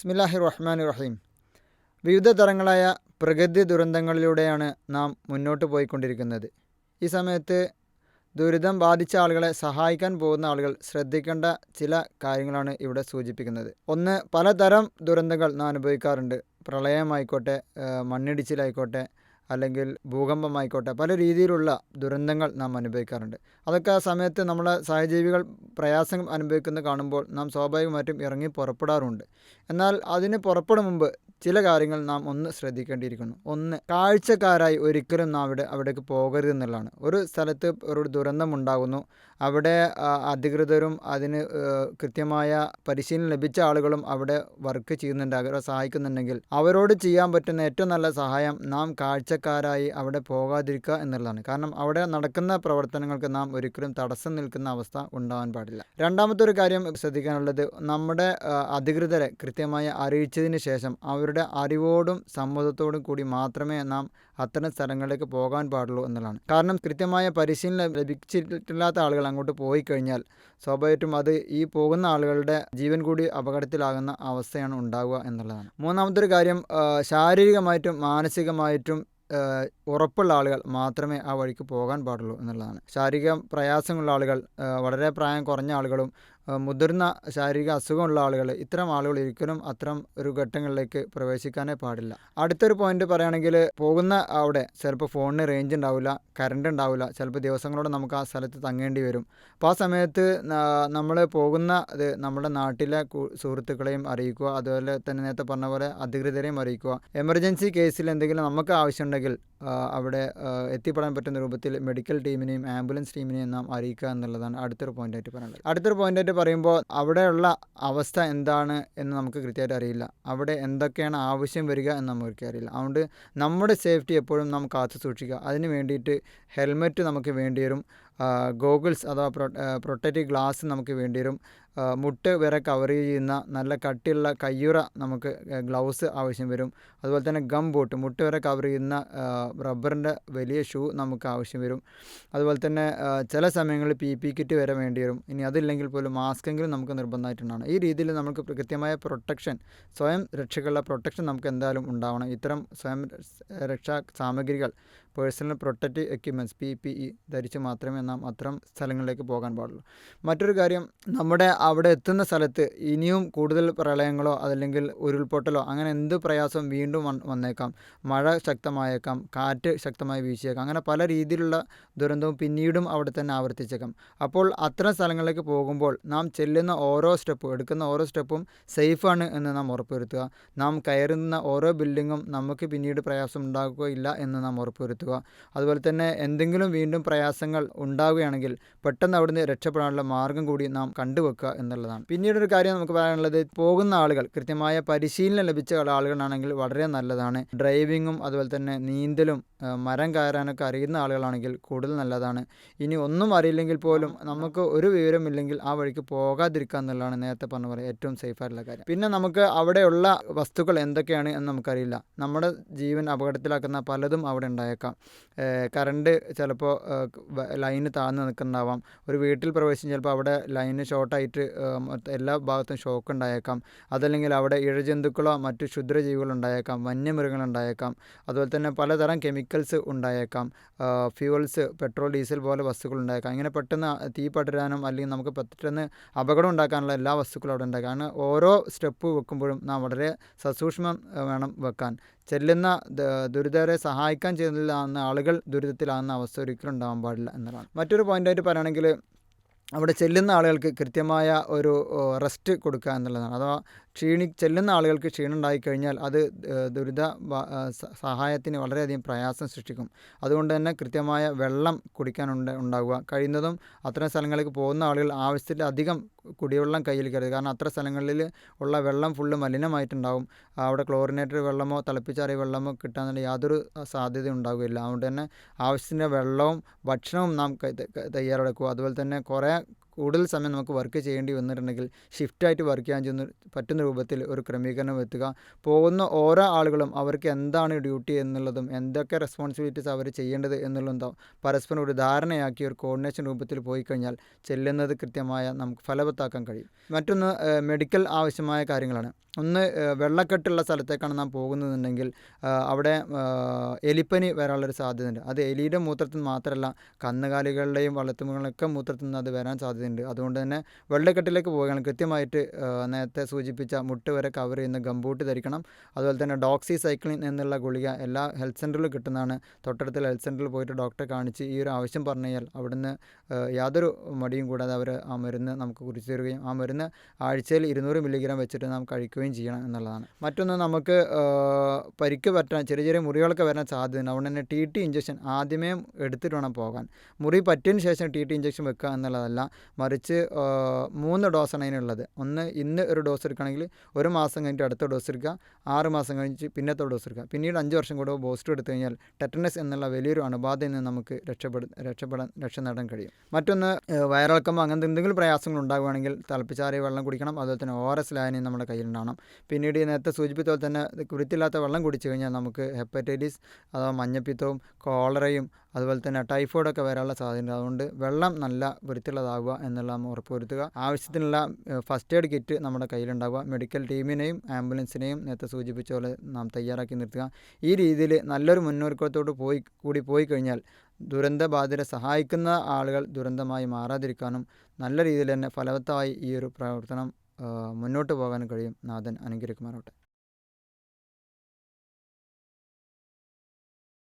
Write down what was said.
ബിസ്മില്ലാഹി റഹ്മാൻ റഹീം വിവിധ തരങ്ങളായ പ്രകൃതി ദുരന്തങ്ങളിലൂടെയാണ് നാം മുന്നോട്ട് പോയിക്കൊണ്ടിരിക്കുന്നത്. ഈ സമയത്ത് ദുരിതം ബാധിച്ച ആളുകളെ സഹായിക്കാൻ പോകുന്ന ആളുകൾ ശ്രദ്ധിക്കേണ്ട ചില കാര്യങ്ങളാണ് ഇവിടെ സൂചിപ്പിക്കുന്നത്. ഒന്ന് പലതരം ദുരന്തങ്ങൾ നാം അനുഭവിക്കാറുണ്ട്. പ്രളയമായിക്കോട്ടെ മണ്ണിടിച്ചിലായിക്കോട്ടെ അല്ലെങ്കിൽ ഭൂകമ്പമായിക്കോട്ടെ പല രീതിയിലുള്ള ദുരന്തങ്ങൾ നാം അനുഭവിക്കാറുണ്ട്. അതൊക്കെ ആ സമയത്ത് നമ്മളെ സഹജീവികൾ പ്രയാസം അനുഭവിക്കുന്നത് കാണുമ്പോൾ നാം സ്വാഭാവികമായിട്ടും ഇറങ്ങി പുറപ്പെടാറുണ്ട്. എന്നാൽ അതിന് പുറപ്പെടും മുമ്പ് ചില കാര്യങ്ങൾ നാം ഒന്ന് ശ്രദ്ധിക്കേണ്ടിയിരിക്കുന്നു. ഒന്ന് കാഴ്ചക്കാരായി ഒരിക്കലും നാം അവിടെ അവിടേക്ക് പോകരുതെന്നുള്ളതാണ്. ഒരു സ്ഥലത്ത് ഒരു ദുരന്തം ഉണ്ടാകുന്നു. അവിടെ അധികൃതരും അതിന് കൃത്യമായ പരിശീലനം ലഭിച്ച ആളുകളും അവിടെ വർക്ക് ചെയ്യുന്നുണ്ട് അവരെ സഹായിക്കുന്നുണ്ടെങ്കിൽ അവരോട് ചെയ്യാൻ പറ്റുന്ന ഏറ്റവും നല്ല സഹായം നാം കാഴ്ചക്കാരായി അവിടെ പോകാതിരിക്കുക എന്നുള്ളതാണ്. കാരണം അവിടെ നടക്കുന്ന പ്രവർത്തനങ്ങൾക്ക് നാം ഒരിക്കലും തടസ്സം നിൽക്കുന്ന അവസ്ഥ ഉണ്ടാവാൻ പാടില്ല. രണ്ടാമത്തെ ഒരു കാര്യം ശ്രദ്ധിക്കാനുള്ളത് നമ്മുടെ അധികൃതരെ കൃത്യമായി അറിയിച്ചതിന് ശേഷം അവരുടെ അറിവോടും സമ്മതത്തോടും കൂടി മാത്രമേ നാം അത്തരം സ്ഥലങ്ങളിലേക്ക് പോകാൻ പാടുള്ളൂ എന്നുള്ളതാണ്. കാരണം കൃത്യമായ പരിശീലനം ലഭിച്ചിട്ടില്ലാത്ത ആളുകൾ അങ്ങോട്ട് പോയി കഴിഞ്ഞാൽ സ്വാഭാവികമായിട്ടും അത് ഈ പോകുന്ന ആളുകളുടെ ജീവൻ കൂടി അപകടത്തിലാകുന്ന അവസ്ഥയാണ് ഉണ്ടാവുക എന്നുള്ളതാണ്. മൂന്നാമത്തെ ഒരു കാര്യം ശാരീരികമായിട്ടും മാനസികമായിട്ടും ഉറപ്പുള്ള ആളുകൾ മാത്രമേ ആ വഴിക്ക് പോകാൻ പാടുള്ളൂ എന്നുള്ളതാണ്. ശാരീരിക പ്രയാസമുള്ള ആളുകൾ വളരെ പ്രായം കുറഞ്ഞ ആളുകളും മുതിർന്ന ശാരീരിക അസുഖമുള്ള ആളുകൾ ഇത്തരം ആളുകൾ ഒരിക്കലും അത്തരം ഒരു ഘട്ടങ്ങളിലേക്ക് പ്രവേശിക്കാനേ പാടില്ല. അടുത്തൊരു പോയിന്റ് പറയുകയാണെങ്കിൽ പോകുന്ന അവിടെ ചിലപ്പോൾ ഫോണിന് റേഞ്ച് ഉണ്ടാവില്ല കറണ്ട് ഉണ്ടാവില്ല ചിലപ്പോൾ ദിവസങ്ങളോടെ നമുക്ക് ആ സ്ഥലത്ത് തങ്ങേണ്ടി വരും. അപ്പോൾ ആ സമയത്ത് നമ്മൾ പോകുന്ന ഇത് നമ്മുടെ നാട്ടിലെ സുഹൃത്തുക്കളെയും അറിയിക്കുക അതുപോലെ തന്നെ നേരത്തെ പറഞ്ഞ പോലെ അധികൃതരെയും അറിയിക്കുക. എമർജൻസി കേസിൽ എന്തെങ്കിലും നമുക്ക് ആവശ്യമുണ്ടെങ്കിൽ അവിടെ എത്തിപ്പെടാൻ പറ്റുന്ന രൂപത്തിൽ മെഡിക്കൽ ടീമിനെയും ആംബുലൻസ് ടീമിനെയും നാം അറിയിക്കുക എന്നുള്ളതാണ് അടുത്തൊരു പോയിന്റായിട്ട് പറയുന്നത് അടുത്തൊരു പോയിന്റായിട്ട് പറയുമ്പോൾ അവിടെയുള്ള അവസ്ഥ എന്താണ് എന്ന് നമുക്ക് കൃത്യമായിട്ട് അറിയില്ല. അവിടെ എന്തൊക്കെയാണ് ആവശ്യം വരിക എന്ന് നമുക്ക് അറിയില്ല. അതുകൊണ്ട് നമ്മുടെ സേഫ്റ്റി എപ്പോഴും നാം കാത്തു സൂക്ഷിക്കുക. അതിന് വേണ്ടിയിട്ട് ഹെൽമെറ്റ് നമുക്ക് വേണ്ടി വരും. ഗോഗിൾസ് അഥവാ പ്രൊട്ടക്റ്റീവ് ഗ്ലാസ് നമുക്ക് വേണ്ടി വരും മുട്ട് വരെ കവർ ചെയ്യുന്ന നല്ല കട്ടിയുള്ള കയ്യുറ നമുക്ക് ഗ്ലൗസ് ആവശ്യം വരും. അതുപോലെ തന്നെ ഗം ബൂട്ട് മുട്ട് വരെ കവർ ചെയ്യുന്ന റബ്ബറിന്റെ വലിയ ഷൂ നമുക്ക് ആവശ്യം വരും. അതുപോലെ തന്നെ ചില സമയങ്ങളിൽ പി പി കിറ്റ് വരെ വേണ്ടി വരും ഇനി അതില്ലെങ്കിൽ പോലും മാസ്കെങ്കിലും നമുക്ക് നിർബന്ധമായിട്ടുണ്ടാണ് ഈ രീതിയിൽ നമുക്ക് കൃത്യമായ പ്രൊട്ടക്ഷൻ സ്വയം രക്ഷകളുടെ പ്രൊട്ടക്ഷൻ നമുക്ക് എന്തായാലും ഉണ്ടാവണം. ഇത്തരം സ്വയം രക്ഷാ സാമഗ്രികൾ personal protect equipments P P E ധരിച്ച് മാത്രമേ നാം അത്തരം സ്ഥലങ്ങളിലേക്ക് പോകാൻ പാടുള്ളൂ. മറ്റൊരു കാര്യം നമ്മുടെ അവിടെ എത്തുന്ന സ്ഥലത്ത് ഇനിയും കൂടുതൽ പ്രളയങ്ങളോ അതല്ലെങ്കിൽ ഉരുൾപൊട്ടലോ അങ്ങനെ എന്ത് പ്രയാസം വീണ്ടും വന്നേക്കാം. മഴ ശക്തമായേക്കാം കാറ്റ് ശക്തമായി വീശിയേക്കാം അങ്ങനെ പല രീതിയിലുള്ള ദുരന്തവും പിന്നീടും അവിടെ തന്നെ ആവർത്തിച്ചേക്കാം. അപ്പോൾ അത്തരം സ്ഥലങ്ങളിലേക്ക് പോകുമ്പോൾ നാം ചെല്ലുന്ന ഓരോ സ്റ്റെപ്പും എടുക്കുന്ന ഓരോ സ്റ്റെപ്പും സേഫാണ് എന്ന് നാം ഉറപ്പുവരുത്തുക. നാം കയറുന്ന ഓരോ ബിൽഡിങ്ങും നമുക്ക് പിന്നീട് പ്രയാസം ഉണ്ടാകുകയില്ല എന്ന് നാം ഉറപ്പുവരുത്തുക. അതുപോലെ തന്നെ എന്തെങ്കിലും വീണ്ടും പ്രയാസങ്ങൾ ഉണ്ടാവുകയാണെങ്കിൽ പെട്ടെന്ന് അവിടുന്ന് രക്ഷപ്പെടാനുള്ള മാർഗം കൂടി നാം കണ്ടുവെക്കുക എന്നുള്ളതാണ്. പിന്നീട് ഒരു കാര്യം നമുക്ക് പറയാനുള്ളത് പോകുന്ന ആളുകൾ കൃത്യമായ പരിശീലനം ലഭിച്ച ആളുകളാണെങ്കിൽ വളരെ നല്ലതാണ്. ഡ്രൈവിങ്ങും അതുപോലെ തന്നെ നീന്തലും മരം കയറാനൊക്കെ അറിയുന്ന ആളുകളാണെങ്കിൽ കൂടുതൽ നല്ലതാണ്. ഇനി ഒന്നും അറിയില്ലെങ്കിൽ പോലും നമുക്ക് ഒരു വിവരമില്ലെങ്കിൽ ആ വഴിക്ക് പോകാതിരിക്കുക എന്നുള്ളതാണ് നേരത്തെ പറഞ്ഞ പോലെ ഏറ്റവും സേഫ് ആയിട്ടുള്ള കാര്യം. പിന്നെ നമുക്ക് അവിടെയുള്ള വസ്തുക്കൾ എന്തൊക്കെയാണ് എന്ന് നമുക്കറിയില്ല. നമ്മുടെ ജീവൻ അപകടത്തിലാക്കുന്ന പലതും അവിടെ ഉണ്ടായേക്കാം. കറണ്ട് ചിലപ്പോൾ ലൈന് താഴ്ന്നു നിൽക്കുന്നുണ്ടാവാം ഒരു വീട്ടിൽ പ്രവേശിച്ച് ചിലപ്പോൾ അവിടെ ലൈന് ഷോർട്ടായിട്ട് എല്ലാ ഭാഗത്തും ഷോക്ക് ഉണ്ടായേക്കാം അതല്ലെങ്കിൽ അവിടെ ഇഴജന്തുക്കളോ മറ്റു ക്ഷുദ്രജീവികളോ ഉണ്ടായേക്കാം വന്യമൃഗങ്ങൾ ഉണ്ടായേക്കാം അതുപോലെ തന്നെ പലതരം കെമിക്കൽസ് ഉണ്ടായേക്കാം. ഫ്യൂവൽസ് പെട്രോൾ ഡീസൽ പോലെ വസ്തുക്കൾ ഉണ്ടായേക്കാം ഇങ്ങനെ പെട്ടെന്ന് തീ പടരാനും അല്ലെങ്കിൽ നമുക്ക് പെട്ടെന്ന് അപകടം ഉണ്ടാക്കാനുള്ള എല്ലാ വസ്തുക്കളും അവിടെ ഉണ്ടാക്കാം കാരണം ഓരോ സ്റ്റെപ്പ് വെക്കുമ്പോഴും നാം വളരെ സസൂക്ഷ്മം വേണം വെക്കാൻ. ചെല്ലുന്ന ദുരിതരെ സഹായിക്കാൻ ചെയ്യുന്നതിലാകുന്ന ആളുകൾ ദുരിതത്തിലാകുന്ന അവസ്ഥ ഒരിക്കലും ഉണ്ടാകാൻ പാടില്ല എന്നതാണ് മറ്റൊരു പോയിന്റായിട്ട് പറയുകയാണെങ്കിൽ അവിടെ ചെല്ലുന്ന ആളുകൾക്ക് കൃത്യമായ ഒരു റെസ്റ്റ് കൊടുക്കുക എന്നുള്ളതാണ്. അഥവാ ക്ഷീണി ചെല്ലുന്ന ആളുകൾക്ക് ക്ഷീണം ഉണ്ടായിക്കഴിഞ്ഞാൽ അത് ദുരിത സഹായത്തിന് വളരെയധികം പ്രയാസം സൃഷ്ടിക്കും അതുകൊണ്ട് തന്നെ കൃത്യമായ വെള്ളം കുടിക്കാനുണ്ട് ഉണ്ടാവുക കഴിയുന്നതും അത്തരം സ്ഥലങ്ങളിലേക്ക് പോകുന്ന ആളുകൾ ആവശ്യത്തിലധികം കുടിവെള്ളം കയ്യിൽ കരുതുക കാരണം അത്ര സ്ഥലങ്ങളിൽ ഉള്ള വെള്ളം ഫുള്ള് മലിനമായിട്ടുണ്ടാവും അവിടെ ക്ലോറിനേറ്റഡ് വെള്ളമോ തിളപ്പിച്ചാറിയ വെള്ളമോ കിട്ടാനുള്ള യാതൊരു സാധ്യത ഉണ്ടാവുകയില്ല അതുകൊണ്ട് തന്നെ ആവശ്യത്തിന്റെ വെള്ളവും ഭക്ഷണവും നാം തയ്യാറെടുക്കുക അതുപോലെ തന്നെ കുറേ കൂടുതൽ സമയം നമുക്ക് വർക്ക് ചെയ്യേണ്ടി വന്നിട്ടുണ്ടെങ്കിൽ ഷിഫ്റ്റായിട്ട് വർക്ക് ചെയ്യാൻ ചെന്ന് പറ്റുന്ന രൂപത്തിൽ ഒരു ക്രമീകരണം എത്തുക. പോകുന്ന ഓരോ ആളുകളും അവർക്ക് എന്താണ് ഡ്യൂട്ടി എന്നുള്ളതും എന്തൊക്കെ റെസ്പോൺസിബിലിറ്റീസ് അവർ ചെയ്യേണ്ടത് എന്നുള്ളതും പരസ്പരം ഒരു ധാരണയാക്കി ഒരു കോർഡിനേഷൻ രൂപത്തിൽ പോയി കഴിഞ്ഞാൽ ചെല്ലുന്നത് കൃത്യമായ നമുക്ക് ഫലവത്താക്കാൻ കഴിയും. മറ്റൊന്ന് മെഡിക്കൽ ആവശ്യമായ കാര്യങ്ങളാണ്. ഒന്ന് വെള്ളക്കെട്ടുള്ള സ്ഥലത്തേക്കാണ് നാം പോകുന്നതെന്നുണ്ടെങ്കിൽ അവിടെ എലിപ്പനി വരാനുള്ളൊരു സാധ്യതയുണ്ട്. അത് എലിയുടെ മൂത്രത്തിൽ മാത്രമല്ല കന്നുകാലികളുടെയും വളർത്തുമൃഗങ്ങളൊക്കെ മൂത്രത്തിൽ നിന്ന് അത് വരാൻ സാധ്യതയുണ്ട്. അതുകൊണ്ട് തന്നെ വെള്ളക്കെട്ടിലേക്ക് പോവുകയാണ് കൃത്യമായിട്ട് നേരത്തെ സൂചിപ്പിച്ച മുട്ട് വരെ കവർ ചെയ്യുന്ന ഗംബൂട്ട് ധരിക്കണം. അതുപോലെ തന്നെ ഡോക്സി സൈക്ലിൻ എന്നുള്ള ഗുളിക എല്ലാ ഹെൽത്ത് സെന്ററിലും കിട്ടുന്നതാണ്. തൊട്ടടുത്തുള്ള ഹെൽത്ത് സെന്ററിൽ പോയിട്ട് ഡോക്ടറെ കാണിച്ച് ഈ ഒരു ആവശ്യം പറഞ്ഞു കഴിഞ്ഞാൽ അവിടുന്ന് യാതൊരു മടിയും കൂടാതെ അവർ ആ മരുന്ന് നമുക്ക് കുറിച്ച് തരികയും ആ മരുന്ന് ആഴ്ചയിൽ ഇരുന്നൂറ് മില്ലിഗ്രാം വെച്ചിട്ട് നാം കഴിക്കുകയും ചെയ്യണം എന്നുള്ളതാണ്. മറ്റൊന്ന് നമുക്ക് പരിക്ക് പറ്റാൻ ചെറിയ ചെറിയ മുറികളൊക്കെ വരാൻ സാധ്യതയുണ്ട്. അതുകൊണ്ട് തന്നെ ടി ടി ഇഞ്ചക്ഷൻ ആദ്യമേ എടുത്തിട്ട് വേണം പോകാൻ. മുറി പറ്റിയതിന് ശേഷം ടി ടി ഇഞ്ചക്ഷൻ വെക്കുക എന്നുള്ളതല്ല. മറിച്ച് മൂന്ന് ഡോസാണ് അതിനുള്ളത്. ഒന്ന് ഇന്ന് ഒരു ഡോസ് എടുക്കുകയാണെങ്കിൽ ഒരു മാസം കഴിഞ്ഞിട്ട് അടുത്ത ഡോസ് എടുക്കുക ആറ് മാസം കഴിഞ്ഞ് പിന്നത്തെ ഡോസ് എടുക്കുക. പിന്നീട് അഞ്ച് വർഷം കൂടെ ബൂസ്റ്റർ എടുത്തു കഴിഞ്ഞാൽ ടെറ്റനസ് എന്നുള്ള വലിയൊരു അണുബാധയിൽ നിന്ന് നമുക്ക് രക്ഷപ്പെടു രക്ഷപ്പെടാൻ രക്ഷ നേടാൻ കഴിയും. മറ്റൊന്ന് വയറിളക്കം അങ്ങനത്തെ എന്തെങ്കിലും പ്രയാസങ്ങൾ ഉണ്ടാകുകയാണെങ്കിൽ തിളപ്പിച്ചാറിയ വെള്ളം കുടിക്കണം അതുപോലെ തന്നെ ഓ എസ് ലായനി നമ്മുടെ കയ്യിലുണ്ടാവണം. പിന്നീട് നേരത്തെ സൂചിപ്പിച്ച പോലെ തന്നെ വൃത്തിയില്ലാത്ത വെള്ളം കുടിച്ചു കഴിഞ്ഞാൽ നമുക്ക് ഹെപ്പറ്റൈറ്റിസ് അഥവാ മഞ്ഞപ്പിത്തവും കോളറയും അതുപോലെ തന്നെ ടൈഫോയിഡൊക്കെ വരാനുള്ള സാധ്യതയുണ്ട്. അതുകൊണ്ട് വെള്ളം നല്ല വൃത്തിയുള്ളതാകുക എന്നുള്ള നമ്മൾ ഉറപ്പുവരുത്തുക. ആവശ്യത്തിനുള്ള ഫസ്റ്റ് എയ്ഡ് കിറ്റ് നമ്മുടെ കയ്യിലുണ്ടാവുക. മെഡിക്കൽ ടീമിനെയും ആംബുലൻസിനെയും നേരത്തെ സൂചിപ്പിച്ച പോലെ നാം തയ്യാറാക്കി നിർത്തുക. ഈ രീതിയിൽ നല്ലൊരു മുന്നൊരുക്കത്തോട് പോയി കൂടി പോയി കഴിഞ്ഞാൽ ദുരന്തബാധിതരെ സഹായിക്കുന്ന ആളുകൾ ദുരന്തമായി മാറാതിരിക്കാനും നല്ല രീതിയിൽ തന്നെ ഫലവത്തായി ഈ ഒരു പ്രവർത്തനം മുന്നോട്ട് പോകാനും കഴിയും. നാഥൻ അനുഗ്രഹിക്കുമാറാവട്ടെ.